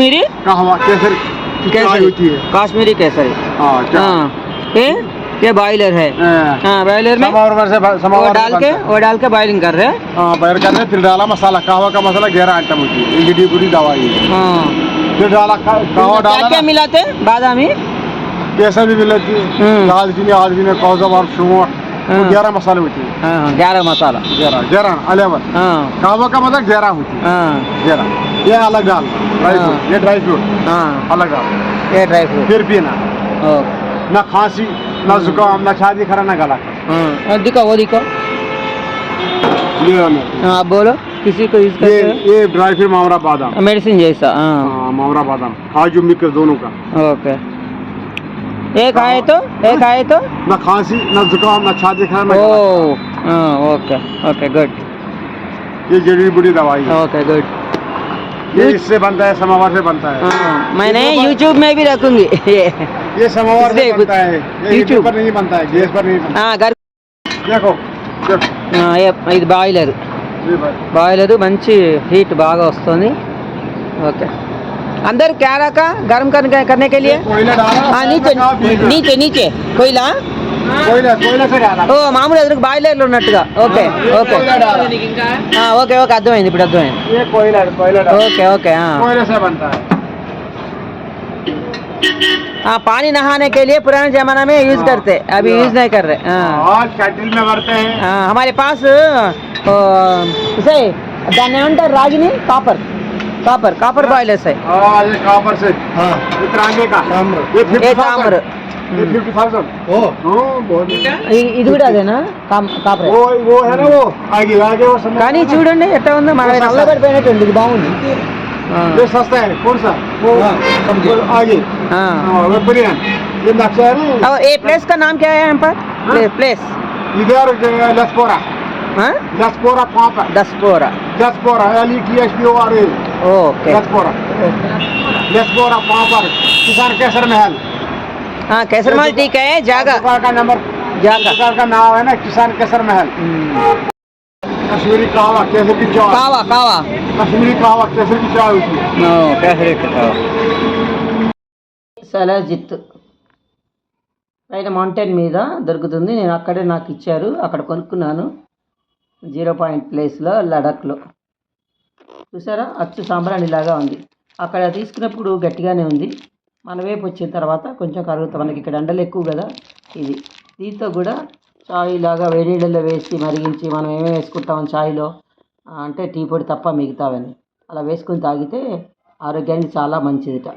मेरी कहवा केसर। की चाय होती है। काश्मीरी केसरी। हाँ हाँ। ये? ये बॉयलर है। हाँ। हाँ बॉयलर में? समावर से वो समावर डाल के वो डाल के बॉइलिंग कर रहे हैं? हाँ बैर करने फिर डाला मसाला। कहवा का मसाला गहरा आइटम होती है। ये पूरी दवाई है हाँ। फिर डाला कहवा क्या डाला क्या मिलाते हैं? बादामी? केसर भी मिलती है। दालचीनी आदमी कौजवार शुमर हाँ। ग्यारह मसाले होती है। हाँ हाँ। ग्यारह मसाला। ग्यारह ग्यारह अलेवन। हाँ। कहवा का मतलब ग्यारह होती है। हाँ। ग्यारह ये अलग डाल। ड्राई। फ्रूट ये ड्राई फ्रूट हाँ अलग ये ड्राई फ्रूट फिर पीना ना खांसी ना जुकाम ना छाती खरा ना गला हाँ दिखाओ वो दिखाओ ये हाँ बोलो किसी को यूज़ ये ये ड्राई फ्रूट मावरा बादाम मेडिसिन जैसा हाँ मावरा बादाम काजू मिक्स दोनों का ओके एक आए तो एक आए तो ना खांसी ना जुकाम ना छाती खरा ना हाँ ओके ओके गुड ये जड़ी बूटी दवाई है ओके गुड ये इससे बनता है समावर से बनता है हाँ मैंने यूट्यूब में भी रखूंगी ये ये समावर से इससे बनता है ये हीटर YouTube। पर नहीं बनता है गैस पर नहीं बनता हाँ घर देखो देखो ఆ, ఏ- ఇది బాయిలర్ ये भाई బాయిలర్ మంచి హీట్ బాగా వస్తుంది ఓకే అందరు क्या रखा गर्म करने करने के लिए कोयला डाला हाँ नीचे कहाँ बीच में? नीचे नीचे कोयला कोयला कोयला से डाला ఓ మామూలు ఎదురు బాయిలర్లు ఉన్నట్టుగా ఓకే ఓకే कोयला डाला ఆ, ఓకే ఓకే అర్థమైంది ఇప్పుడు అర్థమైంది ये कोयला कोयला डाला ఓకే ఓకే ఆ. कोयले से बनता है हाँ पानी नहाने के लिए पुराने जमाना में यूज हाँ। करते अभी यूज नहीं कर रहे हाँ और कैटल में भरते हैं हाँ, हमारे पास ओ, इसे దాన్ని ఏమంటారు రాగిని కాపర్ కాపర్ కాపర్ బాయిలర్స్ है और ये कॉपर से हाँ ये तिरंगे का ये ఏ फिफ्टी తామర్ ये फिफ्टी थाउजेंड ఓ हाँ बहुत ఇ- ఇది కూడా అదేనా కామ్- కాపర్ वो वो है ना वो आगे आगे वो समय కానీ చూడండి ఎట్లా ఉందో మన నల్లబడిపోయినట్టుంది ఇది బాగుంది ఆ. ये सस्ता है कौन सा वो वो आगे ఆ. हाँ, वो बढ़िया ये नक्शा है ना और ये प्लेस का नाम क्या है यहाँ पर प्ले- प्लेस इधर लसपोरा हाँ? लसपोरा वहाँ पर दसपोरा Laspora L E T H P O R A okay Laspora Laspora वहाँ पर किसान केसर महल हाँ कैसरमल ठीक है जागा दुकान का नंबर जागा दुकान का नाम है ना किसान केसर महल हम्म। कश्मीरी कहवा केसर की चाय కావా కావా कश्मीरी कहवा केसर की चाय होती है సలాజిత్ పైన మౌంటైన్ మీద దొరుకుతుంది నేను అక్కడే నాకు ఇచ్చారు అక్కడ కొనుక్కున్నాను జీరో పాయింట్ ప్లేస్లో లడఖ్లో చూసారా అచ్చు సాంబ్రాణిలాగా ఉంది అక్కడ తీసుకున్నప్పుడు గట్టిగానే ఉంది మన వైపు వచ్చిన తర్వాత కొంచెం కరుగుతాం. మనకి ఇక్కడ ఎండలు ఎక్కువ కదా. ఇది. దీంతో కూడా చాయ్ లాగా వేడి వేసి మరిగించి మనం ఏమేమి వేసుకుంటాం చాయ్లో అంటే టీ పొడి తప్ప మిగతావన్నీ. అలా వేసుకుని తాగితే ఆరోగ్యానికి చాలా మంచిదిట.